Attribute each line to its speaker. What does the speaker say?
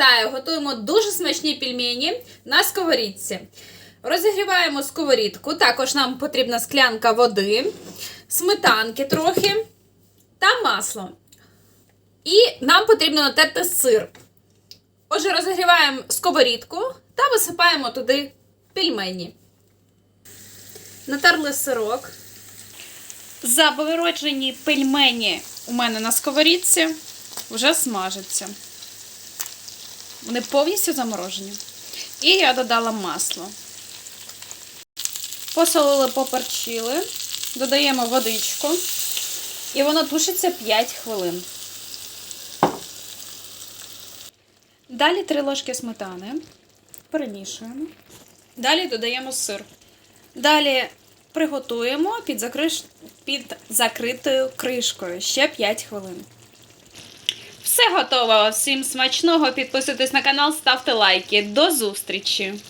Speaker 1: Вітаю! Готуємо дуже смачні пельмені на сковорідці. Розігріваємо сковорідку. Також нам потрібна склянка води, сметанки трохи та масло. І нам потрібно натерти сир. Отже, розігріваємо сковорідку та висипаємо туди пельмені. Натерли сирок. Забороджені пельмені у мене на сковорідці вже смажаться. Вони повністю заморожені. І я додала масло. Посолили, поперчили, додаємо водичку. І воно тушиться 5 хвилин. Далі 3 ложки сметани. Перемішуємо. Далі додаємо сир. Далі приготуємо під, закриш... під закритою кришкою ще 5 хвилин. Все готово. Всім смачного. Підписуйтесь на канал, ставте лайки. До зустрічі!